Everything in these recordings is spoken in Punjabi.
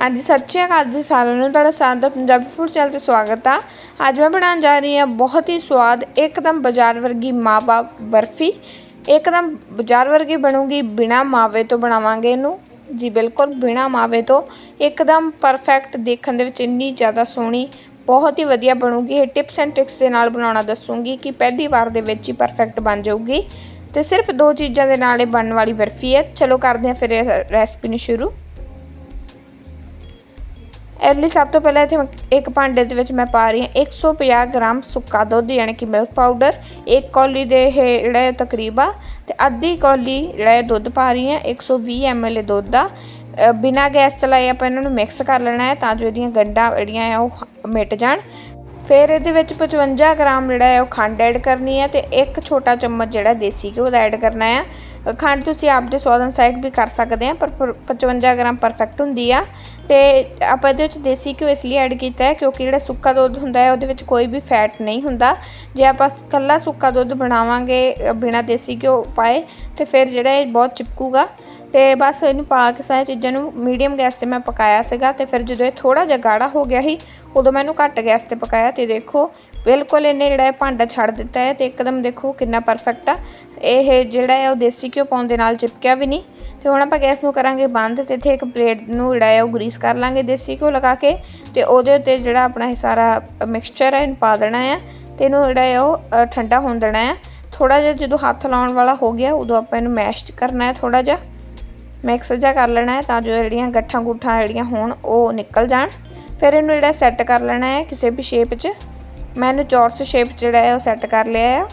ਹਾਂਜੀ ਸਤਿ ਸ਼੍ਰੀ ਅਕਾਲ ਜੀ ਸਾਰਿਆਂ ਨੂੰ, ਤੁਹਾਡਾ ਸਾਰਿਆਂ ਦਾ ਪੰਜਾਬੀ ਫੂਡ ਚੈਨਲ ਤੇ ਸਵਾਗਤ ਆ। ਅੱਜ ਮੈਂ ਬਣਾਉਣ ਜਾ ਰਹੀ ਹਾਂ ਬਹੁਤ ਹੀ ਸਵਾਦ, ਇੱਕਦਮ ਬਾਜ਼ਾਰ ਵਰਗੀ ਮਾਵਾ ਬਰਫੀ। ਇੱਕਦਮ ਬਾਜ਼ਾਰ ਵਰਗੀ ਬਣੂਗੀ, ਬਿਨਾ ਮਾਵੇ ਤੋਂ ਬਣਾਵਾਂਗੇ ਇਹਨੂੰ। ਜੀ ਬਿਲਕੁਲ, ਬਿਨਾ ਮਾਵੇ ਤੋਂ। ਇੱਕਦਮ ਪਰਫੈਕਟ ਦੇਖਣ ਦੇ ਵਿੱਚ ਇੰਨੀ ਜ਼ਿਆਦਾ ਸੋਹਣੀ, ਬਹੁਤ ਹੀ ਵਧੀਆ ਬਣੂਗੀ। ਇਹ ਟਿਪਸ ਐਂਡ ਟ੍ਰਿਕਸ ਦੇ ਨਾਲ ਬਣਾਉਣਾ ਦੱਸੂਗੀ ਕਿ ਪਹਿਲੀ ਵਾਰ ਦੇ ਵਿੱਚ ਹੀ ਪਰਫੈਕਟ ਬਣ ਜਾਊਗੀ। ਤੇ ਸਿਰਫ ਦੋ ਚੀਜ਼ਾਂ ਦੇ ਨਾਲ ਇਹ ਬਣਨ ਵਾਲੀ ਬਰਫੀ ਹੈ। ਚਲੋ ਕਰਦੇ ਹਾਂ ਫਿਰ ਇਹ ਰੈਸਪੀ ਨੂੰ ਸ਼ੁਰੂ। ਇਹਦੇ ਲਈ ਸਭ ਤੋਂ ਪਹਿਲਾਂ ਇੱਥੇ ਇੱਕ ਭਾਂਡੇ ਦੇ ਵਿੱਚ ਮੈਂ ਪਾ ਰਹੀ ਹਾਂ। 150 ਗ੍ਰਾਮ ਸੁੱਕਾ ਦੁੱਧ ਯਾਨੀ ਕਿ ਮਿਲਕ ਪਾਊਡਰ ਇੱਕ ਕੌਲੀ ਦੇ ਇਹ ਜਿਹੜਾ ਹੈ ਤਕਰੀਬਾ ਤੇ ਅੱਧੀ ਕੌਲੀ ਜਿਹੜਾ ਹੈ ਦੁੱਧ ਪਾ ਰਹੀ ਹਾਂ। 120 ml ਦੁੱਧ ਦਾ। ਅ, ਬਿਨਾਂ ਗੈਸ ਚਲਾਏ ਆਪਾਂ ਇਹਨਾਂ ਨੂੰ ਮਿਕਸ ਕਰ ਲੈਣਾ ਹੈ ਤਾਂ ਜੋ ਇਹਦੀਆਂ ਗੰਢਾਂ ਜਿਹੜੀਆਂ ਆ ਉਹ ਮਿਟ ਜਾਣ। ਫਿਰ ਇਹਦੇ ਵਿੱਚ 55 ਗ੍ਰਾਮ ਜਿਹੜਾ ਹੈ ਉਹ ਖੰਡ ਐਡ ਕਰਨੀ ਹੈ ਤੇ ਇੱਕ ਛੋਟਾ ਚਮਚ ਜਿਹੜਾ ਦੇਸੀ ਘਿਓ ਦਾ ਐਡ ਕਰਨਾ ਹੈ। ਖੰਡ ਤੁਸੀਂ ਆਪਦੇ ਸਵਾਦ ਅਨੁਸਾਰ ਵੀ ਕਰ ਸਕਦੇ ਆ ਪਰ ਪਰ 55 ਗ੍ਰਾਮ ਪਰਫੈਕਟ ਹੁੰਦੀ ਆ। ਤੇ ਆਪਾਂ ਇਹਦੇ ਵਿੱਚ ਦੇਸੀ ਘਿਓ ਇਸ ਲਈ ਐਡ ਕੀਤਾ ਹੈ ਕਿਉਂਕਿ ਜਿਹੜਾ ਸੁੱਕਾ ਦੁੱਧ ਹੁੰਦਾ ਹੈ ਉਹਦੇ ਵਿੱਚ ਕੋਈ ਵੀ ਫੈਟ ਨਹੀਂ ਹੁੰਦਾ। ਜੇ ਆਪਾਂ ਕੱਲਾ ਸੁੱਕਾ ਦੁੱਧ ਬਣਾਵਾਂਗੇ ਅ, ਬਿਨਾਂ ਦੇਸੀ ਘਿਓ ਪਾਏ ਤੇ ਫਿਰ ਜਿਹੜਾ ਇਹ ਬਹੁਤ ਚਿਪਕੂਗਾ। ਤੇ ਬਸ ਇਹਨੂੰ ਪਾ ਕੇ ਸਾਰੀਆਂ ਚੀਜ਼ਾਂ ਨੂੰ ਮੀਡੀਅਮ ਗੈਸ ਤੇ ਮੈਂ ਪਕਾਇਆ ਸੀਗਾ ਤੇ ਫਿਰ ਜਦੋਂ ਇਹ ਥੋੜਾ ਜਿਹਾ ਗਾੜਾ ਹੋ ਗਿਆ ਸੀ ਉਦੋਂ ਮੈਂ ਇਹਨੂੰ ਘੱਟ ਗੈਸ ਤੇ ਪਕਾਇਆ। ਤੇ ਦੇਖੋ ਬਿਲਕੁਲ ਇਹਨੇ ਜਿਹੜਾ ਇਹ ਭਾਂਡਾ ਛੱਡ ਦਿੱਤਾ ਹੈ ਤੇ ਇੱਕਦਮ ਦੇਖੋ ਕਿੰਨਾ ਪਰਫੈਕਟ ਆ। ਇਹ ਜਿਹੜਾ ਹੈ ਉਹ ਦੇਸੀ ਘਿਓ ਪਾਉਣ ਦੇ ਨਾਲ ਚਿਪਕਿਆ ਵੀ ਨਹੀਂ। ਤੇ ਹੁਣ ਆਪਾਂ ਗੈਸ ਨੂੰ ਕਰਾਂਗੇ ਬੰਦ ਤੇ ਇੱਥੇ ਇੱਕ ਪਲੇਟ ਨੂੰ ਜਿਹੜਾ ਹੈ ਉਹ ਗਰੀਸ ਕਰ ਲਾਂਗੇ ਦੇਸੀ ਘਿਓ ਲਗਾ ਕੇ ਤੇ ਉਹਦੇ ਉੱਤੇ ਜਿਹੜਾ ਆਪਣਾ ਇਹ ਸਾਰਾ ਮਿਕਸਚਰ ਹੈ ਇਹਨੂੰ ਪਾ ਦੇਣਾ ਹੈ ਤੇ ਇਹਨੂੰ ਜਿਹੜਾ ਹੈ ਉਹ ਠੰਡਾ ਹੋਣ ਦੇਣਾ ਹੈ। ਥੋੜਾ ਜਿਹਾ ਜਦੋਂ ਹੱਥ ਲਾਉਣ ਵਾਲਾ ਹੋ ਗਿਆ, ਉਦੋਂ ਆਪਾਂ ਇਹਨੂੰ ਮੈਸ਼ ਕਰਨਾ ਹੈ ਥੋੜਾ ਜਿਹਾ। ਮਿਕਸ ਜਿਹਾ ਕਰ ਲੈਣਾ ਹੈ ਤਾਂ ਜੋ ਜਿਹੜੀਆਂ ਗੱਠਾਂ ਗੁੱਠਾਂ ਜਿਹੜੀਆਂ ਹੋਣ ਉਹ ਨਿਕਲ ਜਾਣ। ਫਿਰ ਇਹਨੂੰ ਜਿਹੜਾ ਸੈੱਟ ਕਰ ਲੈਣਾ ਹੈ ਕਿਸੇ ਵੀ ਸ਼ੇਪ 'ਚ। ਮੈਂ ਇਹਨੂੰ ਚੌਰਸ ਸ਼ੇਪ ਜਿਹੜਾ ਹੈ ਉਹ ਸੈੱਟ ਕਰ ਲਿਆ ਆ।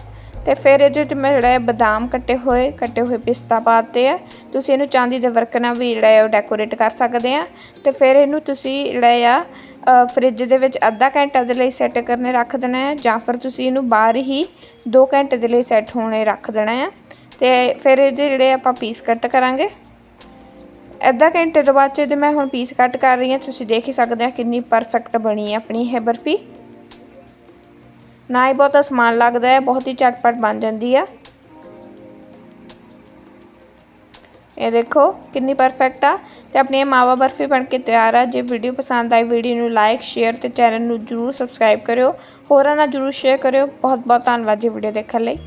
ਤੇ ਫਿਰ ਇਹਦੇ ਵਿੱਚ ਮੈਂ ਜਿਹੜਾ ਹੈ ਬਦਾਮ ਕੱਟੇ ਹੋਏ ਕੱਟੇ ਹੋਏ ਪਿਸਤਾ ਪਾਤੇ ਆ। ਤੁਸੀਂ ਇਹਨੂੰ ਚਾਂਦੀ ਦੇ ਵਰਕ ਨਾਲ ਵੀ ਜਿਹੜਾ ਹੈ ਉਹ ਡੈਕੋਰੇਟ ਕਰ ਸਕਦੇ ਆ। ਤੇ ਫਿਰ ਇਹਨੂੰ ਤੁਸੀਂ ਜਿਹੜਾ ਆ ਫ੍ਰਿਜ ਦੇ ਵਿੱਚ ਅੱਧਾ ਘੰਟਾ ਦੇ ਲਈ ਸੈੱਟ ਕਰਨੇ ਰੱਖ ਦੇਣਾ ਹੈ ਜਾਂ ਫਿਰ ਤੁਸੀਂ ਇਹਨੂੰ ਬਾਹਰ ਹੀ 2 ਘੰਟੇ ਦੇ ਲਈ ਸੈੱਟ ਹੋਣੇ ਰੱਖ ਦੇਣਾ ਹੈ। ਤੇ ਫਿਰ ਇਹਦੇ ਜਿਹੜੇ ਆਪਾਂ ਪੀਸ ਕੱਟ ਕਰਾਂਗੇ। ਅੱਧਾ ਘੰਟੇ ਤੋਂ ਬਾਅਦ 'ਚ ਇਹਦੇ ਮੈਂ ਹੁਣ ਪੀਸ ਕੱਟ ਕਰ ਰਹੀ ਹਾਂ। ਤੁਸੀਂ ਦੇਖ ਹੀ ਸਕਦੇ ਆ ਕਿੰਨੀ ਪਰਫੈਕਟ ਬਣੀ ਹੈ ਆਪਣੀ ਇਹ ਬਰਫੀ। ਨਾ ਹੀ ਬਹੁਤ ਸਮਾਨ ਲੱਗਦਾ ਹੈ, ਬਹੁਤ ਹੀ ਝਟਪਟ ਬਣ ਜਾਂਦੀ ਆ। ਇਹ ਦੇਖੋ, ਕਿੰਨੀ ਪਰਫੈਕਟ ਆ ਤੇ ਆਪਣੀ ਇਹ ਮਾਵਾ ਬਰਫੀ ਬਣ ਕੇ ਤਿਆਰ ਆ। ਜੇ ਵੀਡੀਓ ਪਸੰਦ ਆਈ ਵੀਡੀਓ ਨੂੰ ਲਾਈਕ ਸ਼ੇਅਰ ਤੇ ਚੈਨਲ ਨੂੰ ਜਰੂਰ ਸਬਸਕ੍ਰਾਈਬ ਕਰਿਓ। ਹੋਰਾਂ ਨਾਲ ਜਰੂਰ ਸ਼ੇਅਰ ਕਰਿਓ। ਬਹੁਤ ਬਹੁਤ ਧੰਨਵਾਦ ਜੀ ਵੀਡੀਓ ਦੇਖਣ ਲਈ।